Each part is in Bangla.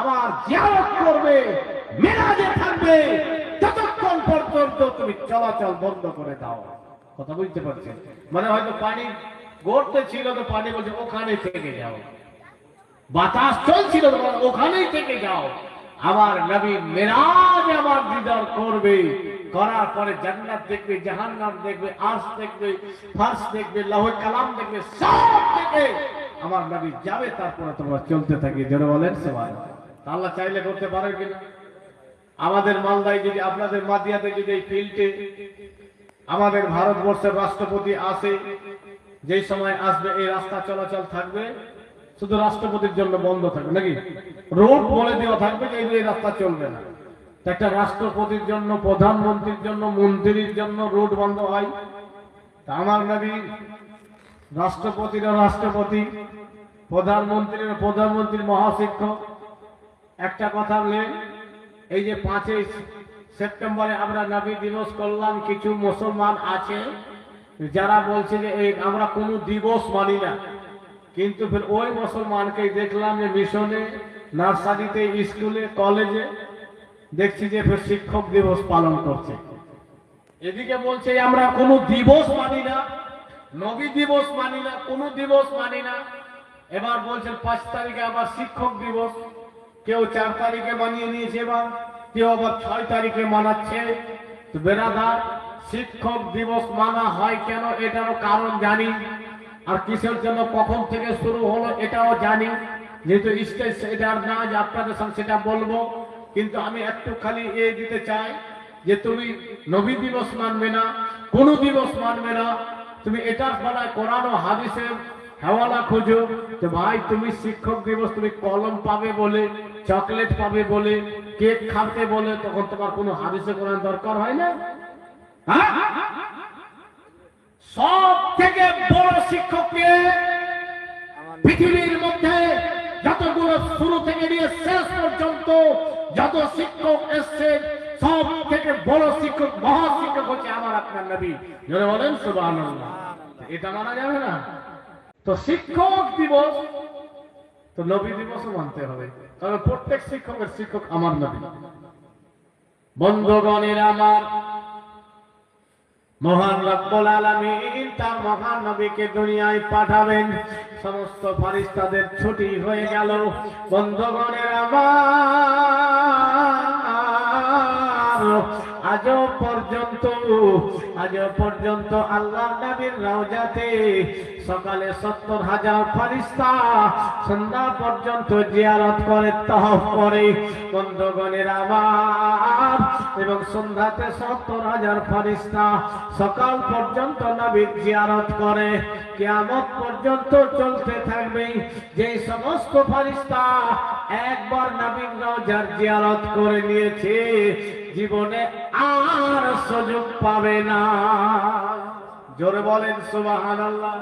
আমার জিয়ারত করবে মেরাজে থাকবে ততক্ষণ পর্যন্ত তুমি চলাচল বন্ধ করে দাও। কথা বুঝতে পারছেন? মানে হয়তো পানি গড়তে ছিল তো পানি বলছে ওখানে থেকে যাও। বাতাস চলছিল তো বলে, ওখানেই থেকে যাও। আমার নবী মেরাজ আমার দিদার করবে। করার পরে জান্নাত দেখবে জাহান্নাম দেখবে আর্শ দেখবে ফার্স দেখবে লৌহ কালাম দেখবে সব দেখে আমার নবী যাবে, তারপরে তোমরা চলতে থাকি। যেন বলেন সবাই আল্লাহ চাইলে করতে পারে কিনা? আমাদের মালদায় যদি, আপনাদের মাদিয়াতে যদি এই ফিল্ডে আমাদের ভারতবর্ষের রাষ্ট্রপতি আসে, যেই সময় আসবে, এই রাস্তা চলাচল থাকবে, শুধু রাষ্ট্রপতির জন্য বন্ধ থাকবে নাকি? রোড বলে দেওয়া থাকবে যে এই রাস্তা চলবে না। একটা রাষ্ট্রপতির জন্য, প্রধানমন্ত্রীর জন্য, মন্ত্রীর জন্য রোড বন্ধ হয়। আমার নবী রাষ্ট্রপতির রাষ্ট্রপতি, প্রধানমন্ত্রীর প্রধানমন্ত্রী, মহাশিক্ষক। একটা কথা বলে, এই যে পাঁচই সেপ্টেম্বরে আমরা নবী দিবস করলাম, কিছু মুসলমান আছে যারা বলছে যে এই আমরা কোনো দিবস মানি না। কিন্তু ফের ওই মুসলমানকে দেখলাম যে মিশনে, নার্সারিতে, স্কুলে, কলেজে দেখছি যে ফের শিক্ষক দিবস পালন করছে। এদিকে বলছে আমরা কোনো দিবস মানি না নবী দিবস মানি না, কোনো দিবস মানি না। এবার বলছেন, পাঁচ তারিখে আবার শিক্ষক দিবস। কেউ চার তারিখে মানিয়ে নিয়েছে এবার, কেউ আবার ছয় তারিখে মানাচ্ছে। তো বেরাদার, শিক্ষক দিবস মানা হয় কেন? এটারও কারণ জানি। আর কিসের জন্য কখন থেকে শুরু হলো, এটাও জানি। যেহেতু স্টেজ এটার না, যে আপনাদের সঙ্গে সেটা বলব। কিন্তু আমি একটু খালি এ দিতে চাই যে, তুমি নবী দিবস মানবে না, কোনো দিবস মানবে না। তুমি এটার বেলায় কোরআন ও হাদিসের হেওয়ালা খোঁজো যে ভাই, তুমি শিক্ষক দিবস, তুমি কলম পাবে বলে, চকলেট পাবে বলে, কেক খাবে বলে, তখন তোমার কোনো হাদিসে কোরআন দরকার হয় না হ্যাঁ? সব থেকে বড় শিক্ষককে পৃথিবীর মধ্যে যতগুলো শুরু থেকে নিয়ে শেষ পর্যন্ত যত শিক্ষক এসছে সব থেকে বড় শিক্ষক, মহা শিক্ষক হচ্ছে আমার আপনার নবী। যারা বলেন, সুবহানাল্লাহ। এটা মানা যাবে না। তো শিক্ষক দিবস, তো নবী দিবসও মানতে হবে। কারণ প্রত্যেক শিক্ষকের শিক্ষক আমার নবী। বন্ধুগণের আমার, মহান রব্বুল আলামিন তার মহান নবীকে দুনিয়ায় পাঠাবেন। সমস্ত ফারিস্তাদের ছুটি হয়ে গেল। বন্ধুগণের আমার আজও পর্যন্ত আজও পর্যন্ত আল্লাহ নবীর সকালে সত্তর হাজার ফারিস্তা সন্ধ্যা পর্যন্ত জিয়ারত করে করে বন্ধুগণের আমার এবং সন্ধ্যাতে সত্তর হাজার ফারিস্তা সকাল পর্যন্ত নবীর জিয়ারত করে। কিয়ামত পর্যন্ত চলতে থাকবে। যে সমস্ত ফারিস্তা একবার নবীর রওজার জিয়ারত করে নিয়েছে, জীবনে আর সুযোগ পাবে না। জোরে বলেন, সুবহানাল্লাহ।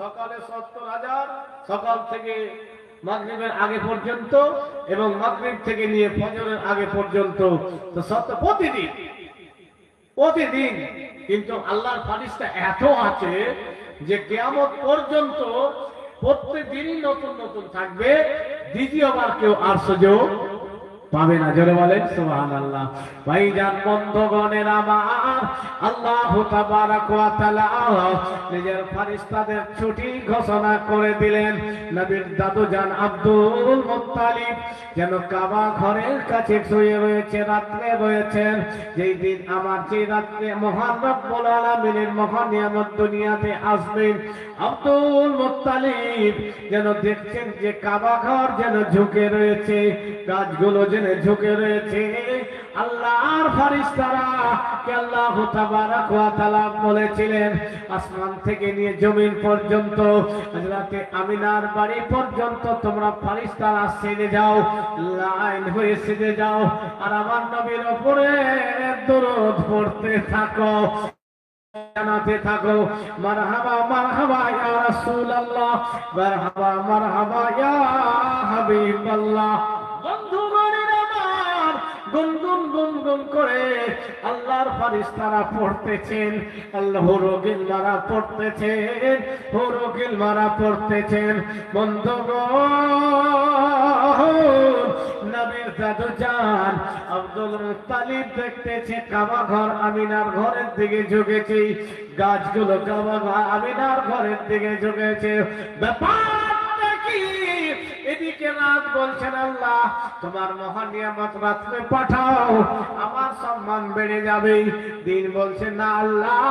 সকালে সত্তর হাজার, সকাল থেকে মাগরিবের আগে পর্যন্ত এবং মাগরিব থেকে নিয়ে ফজরের আগে পর্যন্ত। তো সত্য, প্রতিদিন প্রতিদিন কিন্তু আল্লাহর ফারিস্তা এত আছে যে কেয়ামত পর্যন্ত প্রত্যেকদিনই নতুন নতুন থাকবে। দ্বিতীয়বার কেউ সুযোগ পাবে না। জোরে বলেন, সুবহানাল্লাহ। ভাইজান, বন্ধগণের আমার, আল্লাহ নিজের ফেরেশতাদের ছুটি ঘোষণা করে দিলেন। নবীর দাদুজান আব্দুল মুত্তালিব যেন কাবা ঘরের কাছে শুয়ে রয়েছে, রাত্রে রয়েছেন। যেই দিন আমার যে রাত্রে মহান আলামিনের মহান দুনিয়াতে আসবেন, আব্দুল মুত্তালিব যেন দেখছেন যে কাবা ঘর যেন ঝুঁকে রয়েছে। গাছগুলো যেন ঝুঁকে রয়েছে। আল্লাহর ফারিস্তারা আল্লাহ তাবারাক ওয়া তাআলা বলেছিলেন, আসমান থেকে নিয়ে জমিন পর্যন্ত, হযরতে আমিনার বাড়ি পর্যন্ত তোমরা ফারিস্তারা সেজে যাও, লাইন হয়ে সেজে যাও, আর আমার নবীর উপরে দরুদ পড়তে থাকো, জানাতে থাকো, মারহাবা মারহাবা ইয়া রাসূলুল্লাহ, মারহাবা মারহাবা ইয়া হাবিবাল্লাহ। গুনগুন গুনগুন করে আল্লাহর ফারিস্তারা পড়তেছেন, আল্লাহ রোগিল মারা পড়তেছেন রোগিল মারা পড়তেছেন। বন্ধুগণ দাদু যান আব্দুল মুত্তালিব দেখতেছে, কাবা ঘর আমিনার ঘরের দিকে ঝুঁকেছে, গাছগুলো কাবা ঘর আমিনার ঘরের দিকে ঝুঁকেছে। এদিকে রাত বলছেন আল্লাহ, তোমার মহান নিয়ামত রাত্রে পাঠাও, আমার সম্মান বেড়ে যাবে। দিন বলছে, না আল্লাহ,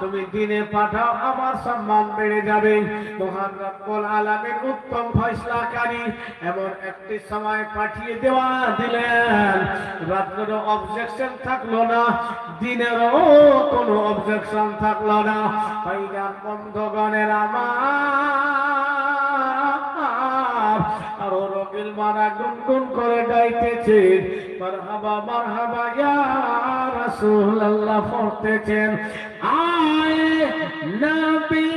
তুমি দিনে পাঠাও, আমার সম্মান বেড়ে যাবে। মহান রব্বুল আলামিন উত্তম ফয়সলাকারী এমন একটি সময় পাঠিয়ে দেওয়া দিলেন। রাত্রেরও অবজেকশন থাকল না, দিনেরও কোনো অবজেকশন থাকল না। বন্ধগণের আমার কপিল মারা গুনগুন করে ডাইতেছে মারহাবা মারহাবা, ইয়া রাসূলুল্লাহ পড়তেছেন আয় নবী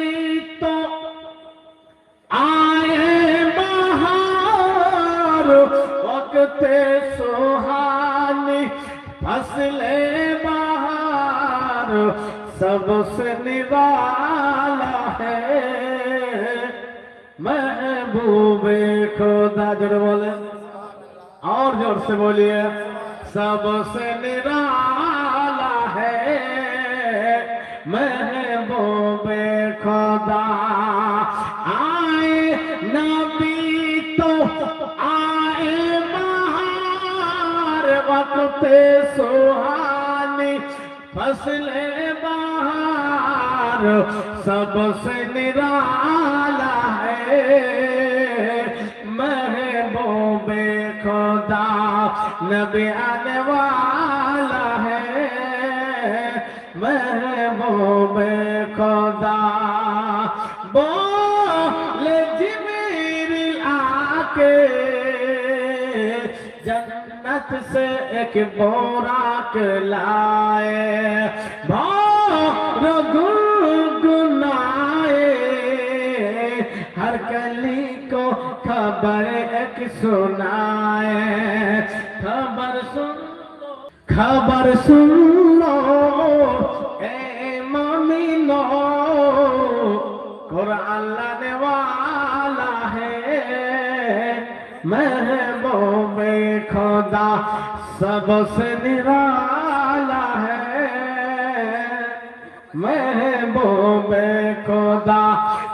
তো, আয় মহার ওয়াক্তে সোহানি, ফসলে বাহার, সবসে নিবালা হে महबूबे खुदा ज़ोर बोले, और ज़ोर से बोलिए, सबसे निराला है महबूबे खुदा। आए नबी तो आए बहार वक्त सुहानी, फसले बहार, सबसे निराला महबूबे खुदा नबी आने वाला है। महबूबे खुदा। बोले जिबरील आके, जन्नत से एक बोराक लाए। भोर गुनगुनाए खबर एक सुनाए। खबर सुन खबर सुन लो। ए मोमिनो कुरान ने वाला है। महबूब खुदा सबसे निराला है। महबूब खुदा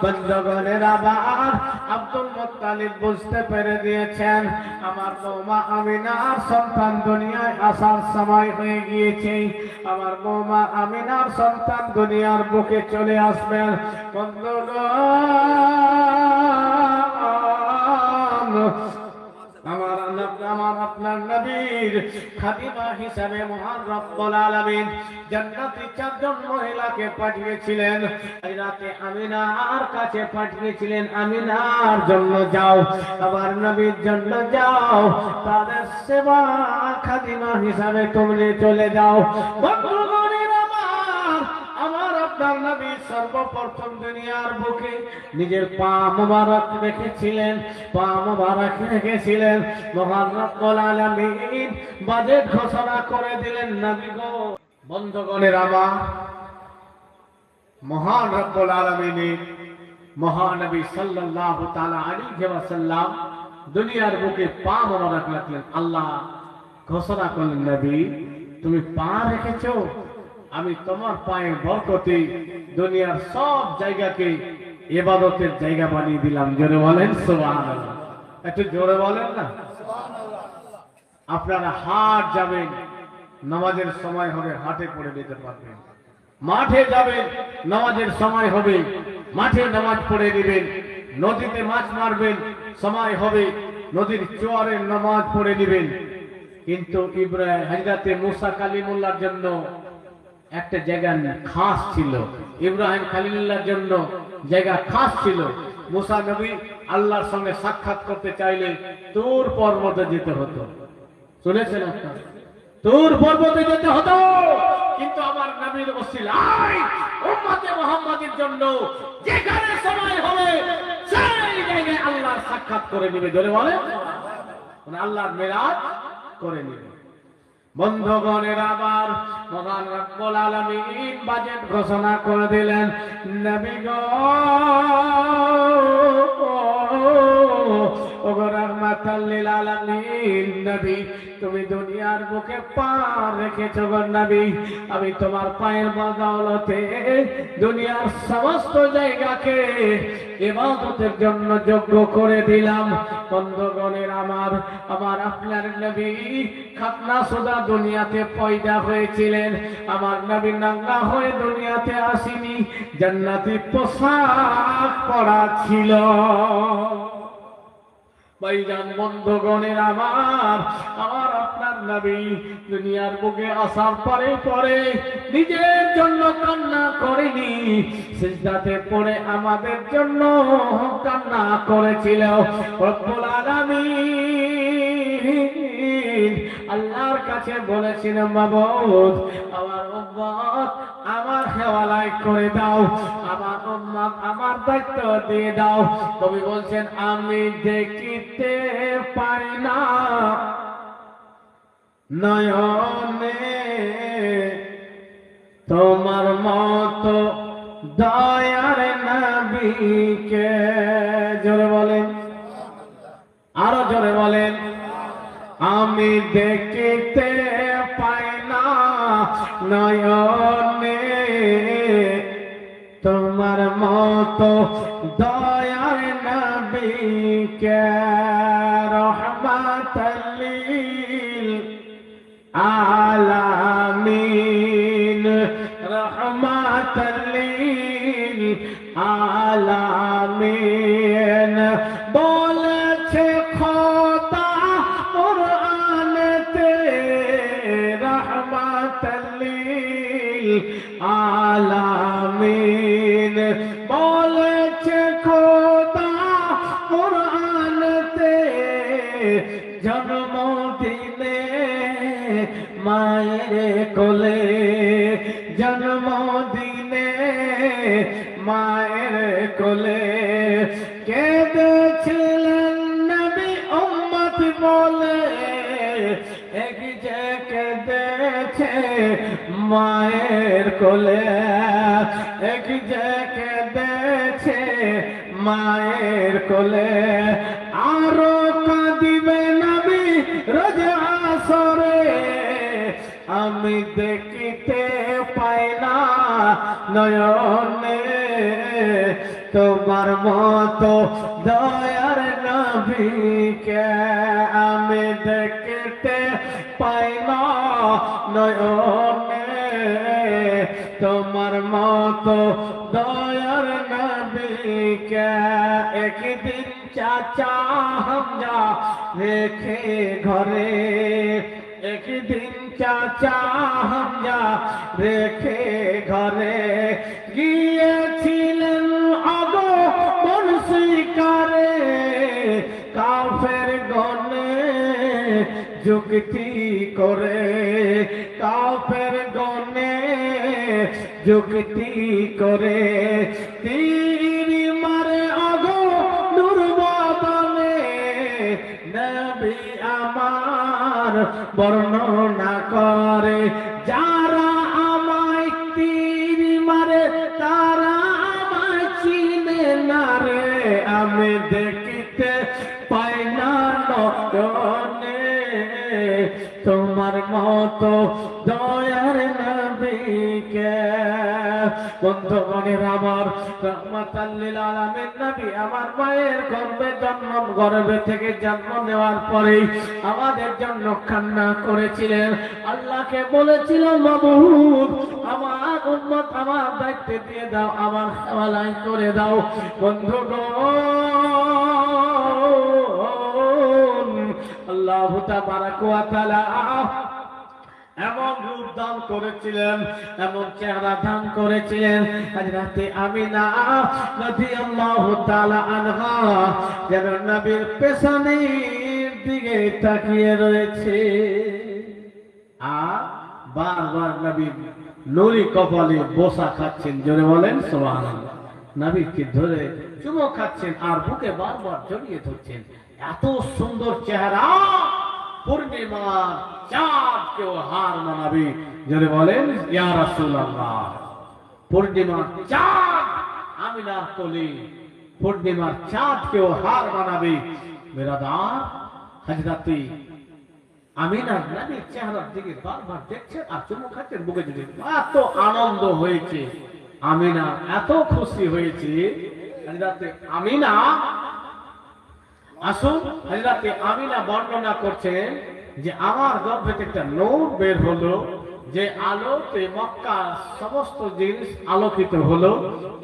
बंदगो निराबाद আব্দুল মুত্তালিব বুঝতে পেরে দিয়েছেন, আমার বৌমা আমিনার সন্তান দুনিয়ায় আসার সময় হয়ে গিয়েছে। আমার বৌমা আমিনার সন্তান দুনিয়ার বুকে চলে আসবেন। বন্ধুগণ আপনার নবীর খাদিমা হিসাবে মহান রব্বুল আলামিন জান্নাতে চারজন মহিলাকে পাঠিয়েছিলেন। রাতে আমিনার কাছে পাঠিয়েছিলেন, আমিনার জন্য যাও আবার নবীর জন্য যাও, তাদের সেবা খাদিমা হিসাবে তুমি চলে যাও। আপনার নবী সর্বপ্রথম দুনিয়ার বুকে নিজের পা মোবারক রেখেছিলেন, পা মোবারক রেখেছিলেন। আলামিন বাজেট ঘোষণা করে দিলেন, নবী গো, বন্ধগণের মহান রব্বুল মহানবী সাল্লাল্লাহু তাআলা আলাইহি দুনিয়ার বুকে পা মোবারক রাখলেন। আল্লাহ ঘোষণা করলেন, নবী, তুমি পা রেখেছো? আমি তোমার পায়ে বরকতে দুনিয়ার সব জায়গাকে ইবাদতের জায়গা বানিয়ে দিলাম। জোরে বলেন একটু জোরে বলেন না? আপনারা হাট যাবেন নামাজের সময় হবে হাটে পড়ে দিতে পারবেন। মাঠে যাবেন নামাজের সময় হবে মাঠে নামাজ পড়ে দিবেন নদীতে মাছ মারবেন সময় হবে নদীর চোয়ারের নামাজ পড়ে দিবেন কিন্তু ইব্রাহিম হাজরাতে মুসা কালিমুল্লার জন্য একটা জায়গা খাস ছিল। ইব্রাহিম খালিলুল্লাহর জন্য জায়গা খাস ছিল। মুসা নবী আল্লাহর সঙ্গে সাক্ষাৎ করতে চাইলে তোর পর্বতে যেতে হতো। শুনেছেন আপনারা? তোর পর্বতে যেতে হতো। কিন্তু আমার নবীর ওসিলায় উম্মতে মুহাম্মাদের জন্য যেখানে সময় হবে, সেই জায়গায় আল্লাহর সাক্ষাৎ করে নেবে। ধরে বলে মানে আল্লাহর মেরাজ করে নেবে। বন্ধগণের আবার মহান রব্বুল আলামিন বাজেট ঘোষণা করে দিলেন নবী গো ওগো রহমান রহমাতাল তুমি দুনিয়ার বুকে পা রেখেছো নবী। আমি তোমার পায়ের বদৌলতে দুনিয়ার সমস্ত জায়গাকে ইবাদতের জন্য যোগ্য করে দিলাম। বন্ধগণের আমার আমার আপনার নবী খাতনা সুদা দুনিয়াতে পয়দা হয়েছিলেন। আমার নবী নাঙ্গা হয়ে দুনিয়াতে আসিনি। জান্নাতি পোশাক পরা ছিল। ভাইজান, বন্ধগণের আমার আমার আপনার নবী, দুনিয়ার বুকে আসার পরে পরে নিজের জন্য কান্না করেনি, সিজদাতে পড়ে আমাদের জন্য কান্না করেছিল। রব্বুল আলামিন আল্লাহর কাছে বলেছিল মাবুদ, আমার উম্মত, আমার হেওয়ালাই করে দাও, আমার উম্মত আমার দায়িত্ব দিয়ে দাও। কবি বলছেন, আমি দেখিতে পাই না। নয়নে তোমার মতো দয়ার নবীকে। জোরে বলেন, আরও জোরে বলেন। আমি দেখিতে পাই না নয়নে। তোমার মতো দয়ার নবীকে রহমাতাল্লিল আলামিন রহমাতাল্লিল আলামিন। কোলে। কেঁদেছিলেন নবী উম্মত বলে? এক যে কেঁদেছে মায়ের কোলে। এক যে কেঁদেছে মায়ের কোলে। আরও কাঁদিবে নবী রোজ আসরে। আমি দেখিতে পাই না নয়নে। তোমার মতো দয়ার নবীকে আমি দেখিতে পাই না তোমার মতো দয়ার নবীকে একদিন চাচা হামজা রেখে ঘরে। একদিন চাচা হামজা রেখে ঘরে গিয়েছিলেন যুক্তি করে, কাফের গনে যুক্তি করে। তীর মারে আগো দুর্বাদনে নবী আমার বর্ণনা করে। যারা আমায় তীর মারে, তারা আমায় চিনে না রে। আমি দেখিতে মতো দয়ার নবীকে। বন্ধুগণের আমার রহমাতাল্লিল আলামিন নবী আমার মায়ের গর্ভে জন্ম গর্ভে থেকে জন্ম নেওয়ার পরেই আমাদের জন্য কান্না করেছিলেন। আল্লাহকে বলেছিল মাবুদ আমার উম্মত আমার দায়িত্বে দিয়ে দাও, আমার হাওয়ালাই করে দাও। বন্ধুগণ আল্লাহ তাবারাক ওয়া তাআলা এমন রূপ দান করেছিলেন, এমন চেহারা দান করেছিলেন। যেন নবীর দিকে তাকিয়ে রয়েছে। আর বারবার নবীর নলি কপালে বসা খাচ্ছেন, জোরে বলেন সোহান নবীকে ধরে চুমো খাচ্ছেন আর বুকে বারবার জড়িয়ে ধরছেন? এত সুন্দর চেহারা! পূর্ণিমার চাঁদ কেউ হার মানাবে। যদি বলেন, ইয়া রাসূলুল্লাহ পূর্ণিমার চাঁদ আমিনার কোলে পূর্ণিমার চাঁদ কেউ হার মানাবে। বেরাদার, হাজরাতে, আমিনার নবীর চেহারার দিকে বারবার দেখছেন আর চুমু খাচ্ছেন বুকে যদি এত আনন্দ হয়েছে, আমিনা এত খুশি হয়েছে, হাজরাতে আমিনা আসুন হাজরাতে আমিনা বর্ণনা করছেন যে আমার গর্ভে একটা নূর বের হলো, যে আলোতে মক্কা সমস্ত জিনিস আলোকিত হলো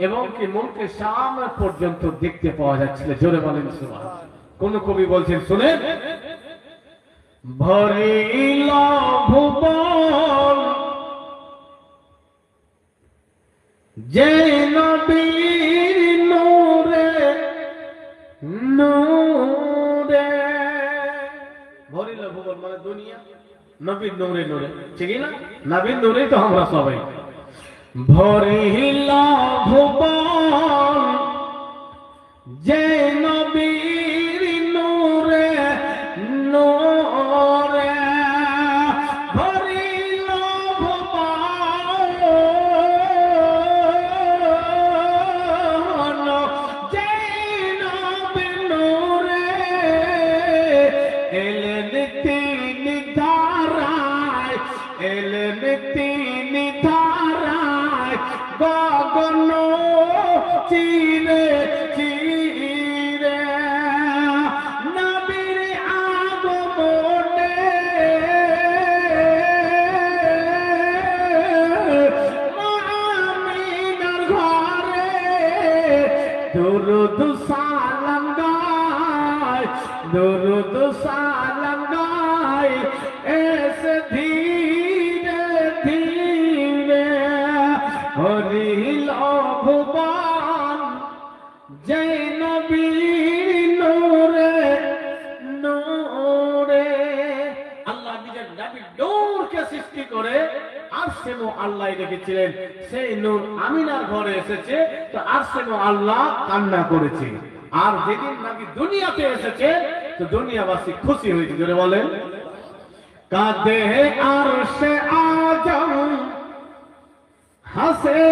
এবং কি মুখকে সামনে পর্যন্ত দেখতে পাওয়া যাচ্ছিল। জোরে বলেন সুবহান কোন কবি বলছেন, শুনেন। ভরিল ভুবন, যে নবীর নূরে নূরে ভরিল ভুবন মানে দুনিয়া। নবীর নূরে নূরে। ঠিক না? নবীর নূরে তো আমরা সবাই। ভুবন যে দুরুদ সালাম গায় দুরুদ সালাম গায় এসে ধীরে আরশেমো আল্লাহ রেখেছিলেন সেই নূর আমিনার ঘরে এসেছে, তো আরশেমো আল্লাহ কান্না করেছে। আর যেদিন নাকি দুনিয়াতে এসেছে, তো দুনিয়াবাসী খুশি হয়েছে, জোরে বলেন। কাঁদে আরশে আজম হাসে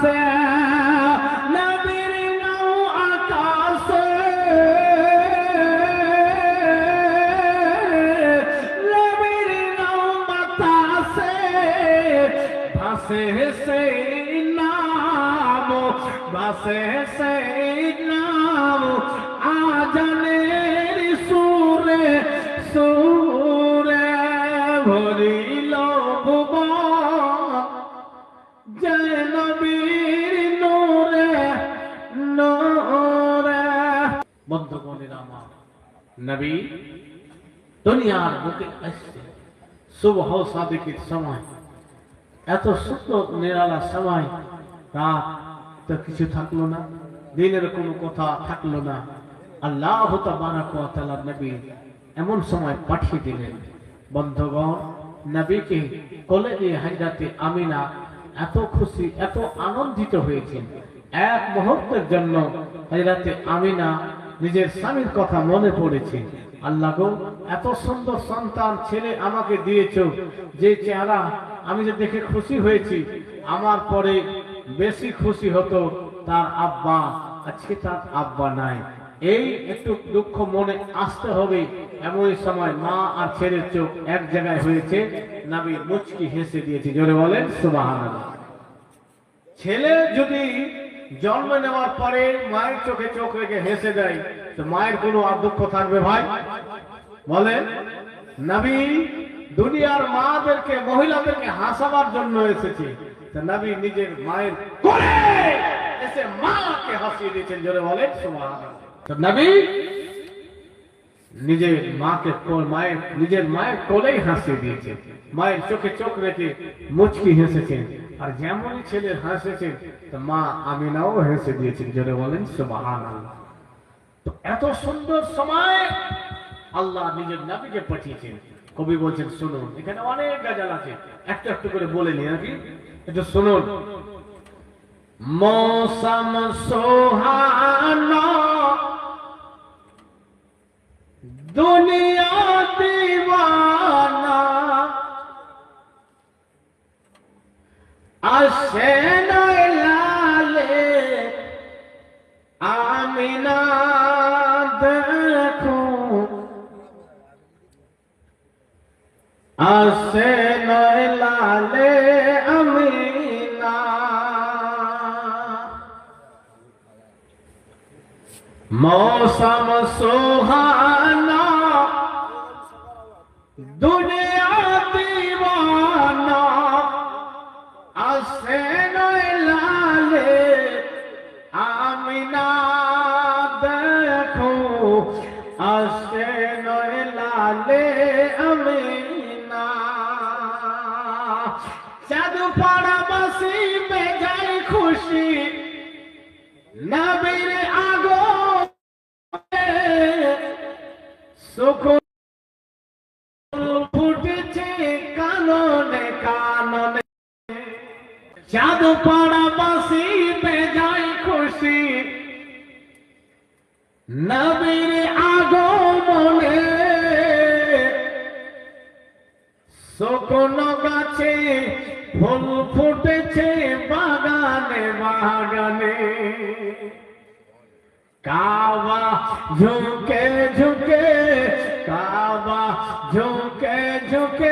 বাতাসে নবীর নাম আকাশে। নবীর নবী, দুনিয়ার বুকে আসছে। সুবহ সাদিকের সময়। এত সুন্দর, নিরালা সময়। রাত তো কিছু থাকল না, দিনের কোনো কথা থাকল না। আল্লাহ তাআলা নবী এমন সময় পাঠিয়ে দিলেন, বন্ধগণ, নবীকে কোলে দিয়ে হাজরাতে আমিনা এত খুশি, এত আনন্দিত হয়েছেন। এক মুহূর্তের জন্য হাজরাতে আমিনা নিজের স্বামীর কথা মনে পড়েছে। আল্লাহ গো, এত সুন্দর সন্তান, ছেলে আমাকে দিয়েছ, যে চেহারা আমি যে দেখে খুশি হয়েছি, আমার পরে বেশি খুশি হতো তার আব্বা আজকে তার আব্বা নাই। এই একটু দুঃখ মনে আসতে হবে এমন সময় মা আর ছেলের চোখ এক জায়গায় হয়েছে নাবি মুচকি হেসে দিয়েছে। জোরে বলেন সুবাহ ছেলে যদি জন্ম নেওয়ার পরে মায়ের চোখে চোখ রেখে হেসে দেয়, তো মায়ের কোনো আর দুঃখ থাকবে ভাই? বলেন নবী, দুনিয়ার মাদেরকে, মহিলাদেরকে হাসাবার জন্য এসেছে। নবী নিজের মায়ের কোলে এসে মাকে হাসিয়ে দিয়েছেন, জোরে বলেন তো নবী নিজের মাকে মায়ের, নিজের মায়ের কোলেই হাসিয়ে দিয়েছে। মায়ের চোখে চোখ রেখে মুচকি হেসেছেন। আর যেমনই ছেলে হাসেছেন তো মা আমিনাও হেসে দিয়েছেন, জোরে বলেন, সুবহানাল্লাহ। তো এত সুন্দর সময় আল্লাহ নিজের নবীকে পাঠিয়েছেন। কবি বলছেন, শুনুন, এখানে অনেক গাজাল আছে। একটু একটু করে বলে নি নাকি একটু শুনুন। মৌসম সোহানা দুনিয়া আসে লালে আমি না দেখো আসে লালে আমি না মৌসম সোহা চাঁদ পাড়া বাসি বেজাই খুশি। নবীর আগমনে শকুন গাছে ফুল ফুটেছে বাগানে বাগানে। কাবা ঝুঁকে ঝুঁকে, কাবা ঝুঁকে ঝুঁকে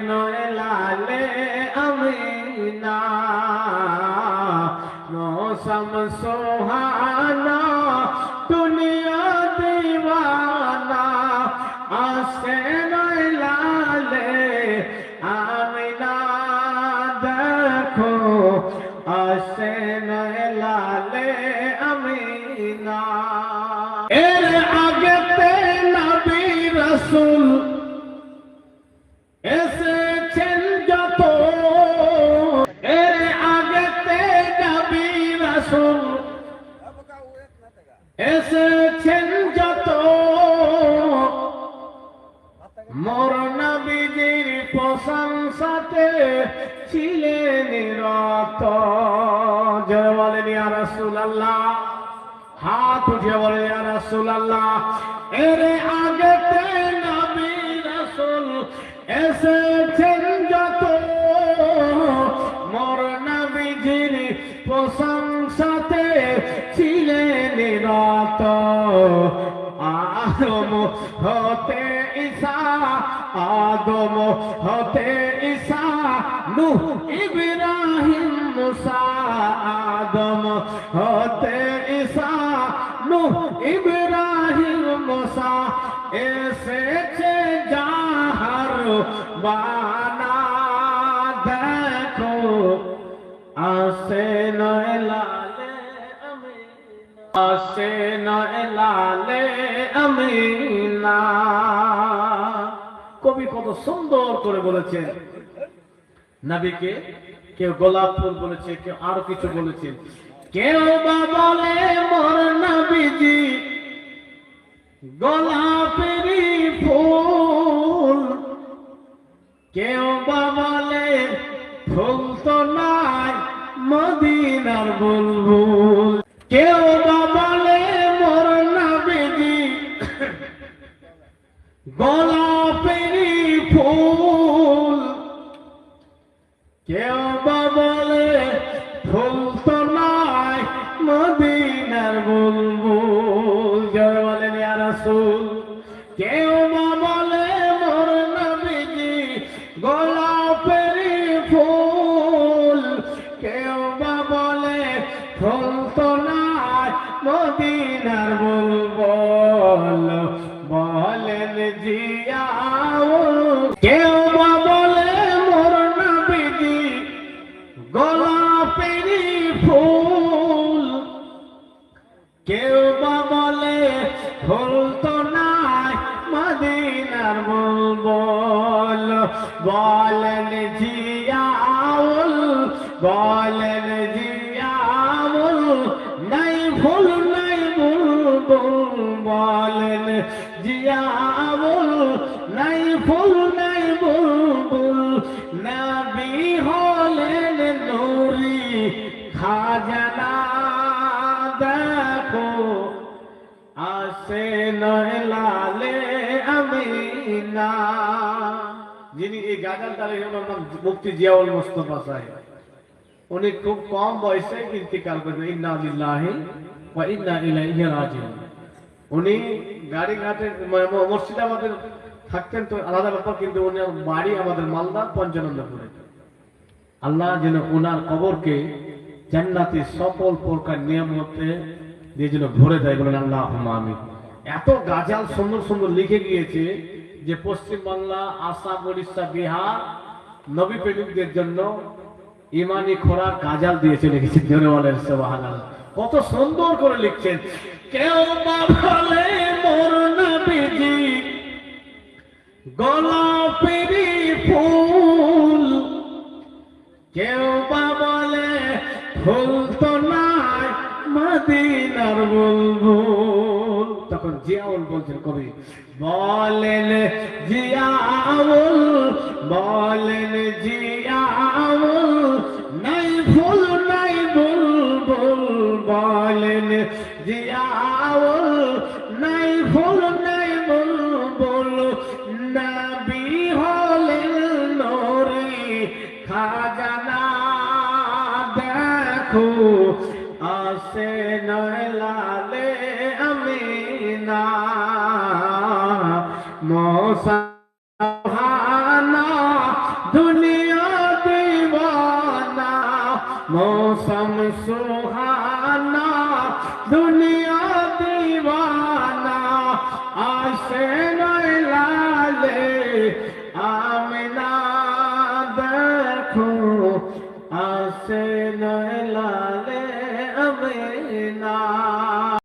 नुर लाले अमीन। सोहा রাসূলুল্লাহ। এর আগেতে নবী রাসূল এসেছেন যত। মোর নবীজির প্রশংসাতে ছিলেন রত। আদম হতে ঈসা, আদম হতে ঈসা, নূহ ইব্রাহিম সুন্দর করে বলেছেন। নবীকে কেউ গোলাপ ফুল বলেছে, কেউ আরও কিছু বলেছেন কেউ বা বলে, মোর নবীজি, গোলাপেরই ফুল। কেউ বা বলে, ফুল তো নাই, মদিনার বুলবুল। কেউ বা বলে, মোর নবীজি, গোলাপেরই মদিনার বলেন জিয়াউল নাই ফুল নাই বুলবুল বলেন জিয়াউল নাই ফুল নাই বুলবুল নবী হলেন নুরি খাজানা। দেখো, আসে নয়লালে আমিনা। যিনি এই ওনার নাম মুফতি জিয়াউল মুস্তফা সাহেব। উনি খুব কম বয়সে ইন্তিকাল করেন ইন্না লিল্লাহি ওয়া ইন্না ইলাইহি রাজিউন। উনি গাড়ি ঘাটে ম- মুর্শিদাবাদের থাকতেন তো আলাদা ব্যাপার, কিন্তু উনি বাড়ি আমাদের মালদা, পঞ্চানন্দপুরে। আল্লাহ যেন ওনার কবরকে জান্নাতি সকল প্রকার নিয়ামতে দিয়ে যেন ভরে দেয় বলেন আল্লাহ আমি এত গাজাল সুন্দর সুন্দর লিখে গিয়েছে যে পশ্চিম বাংলা আসাম, উড়িষ্যা, বিহার নবী প্রেমিকদের জন্য ইমানি খোরা কাজাল দিয়েছে লিখেছে ধরে বলেন সোহান কত সুন্দর করে লিখছেন, কেউ বা বলে মোর ফুল। কেউ বা বলে ফুল তো নাই, মদিনার তখন জিয়াউল বলছেন, কবি, বলেন জিয়াউল বলেন জিয়াউল। hallelujah.